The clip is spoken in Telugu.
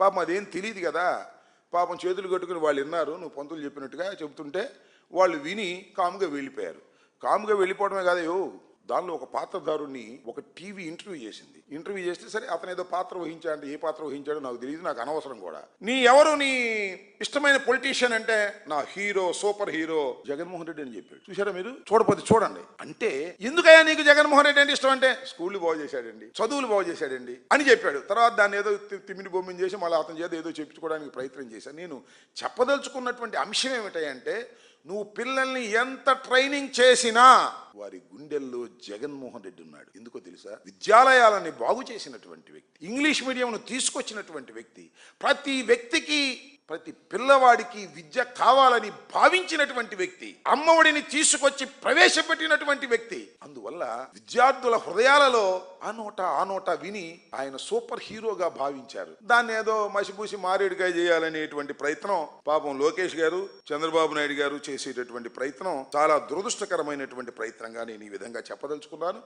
పాపం అదేం తెలియదు కదా. పాపం చేతులు కట్టుకుని వాళ్ళు విన్నారు నువ్వు పంతులు చెప్పినట్టుగా చెబుతుంటే వాళ్ళు విని కాముగా వెళ్ళిపోయారు. కాముగా వెళ్ళిపోవడమే కాదయో దానిలో ఒక పాత్రధారుణ్ణి ఒక టీవీ ఇంటర్వ్యూ చేసింది. ఇంటర్వ్యూ చేస్తే సరే అతను ఏదో పాత్ర వహించాడు ఏ పాత్ర వహించాడో నాకు తెలియదు నాకు అనవసరం కూడా. నీ ఎవరు? నీ ఇష్టమైన పొలిటీషియన్ అంటే నా hero super hero Jaganmohan Reddy అని చెప్పాడు. చూసారా మీరు? చూడపోతే చూడండి. అంటే ఎందుకయ్యా నీకు జగన్మోహన్ రెడ్డి అంటే ఇష్టం అంటే? స్కూళ్ళు బాగు చేశాడండి చదువులు బాగు చేశాడండి అని చెప్పాడు. తర్వాత దాన్ని ఏదో తిమ్మిడి బొమ్మిని చేసి మళ్ళీ అతని చేత ఏదో చెప్పించుకోవడానికి ప్రయత్నం చేశాను. నేను చెప్పదలుచుకున్నటువంటి అంశం ఏమిటంటే నువ్వు పిల్లల్ని ఎంత ట్రైనింగ్ చేసినా వారి గుండెల్లో జగన్మోహన్ రెడ్డి ఉన్నాడు. ఎందుకో తెలుసా? విద్యాలయాలని బాగు చేసినటువంటి వ్యక్తి ఇంగ్లీష్ మీడియంను తీసుకొచ్చినటువంటి వ్యక్తి ప్రతి వ్యక్తికి ప్రతి పిల్లవాడికి విద్య కావాలని భావించినటువంటి వ్యక్తి అమ్మఒడిని తీసుకొచ్చి ప్రవేశపెట్టినటువంటి వ్యక్తి. అందువల్ల విద్యార్థుల హృదయాలలో ఆ నోట ఆ నోట విని ఆయన సూపర్ హీరోగా భావించారు. దాన్ని ఏదో మసిపూసి మారేడుగా చేయాలనేటువంటి ప్రయత్నం పాపం లోకేష్ గారు చంద్రబాబు నాయుడు గారు చేసేటటువంటి ప్రయత్నం చాలా దురదృష్టకరమైనటువంటి ప్రయత్నంగా నేను ఈ విధంగా చెప్పదలుచుకున్నాను.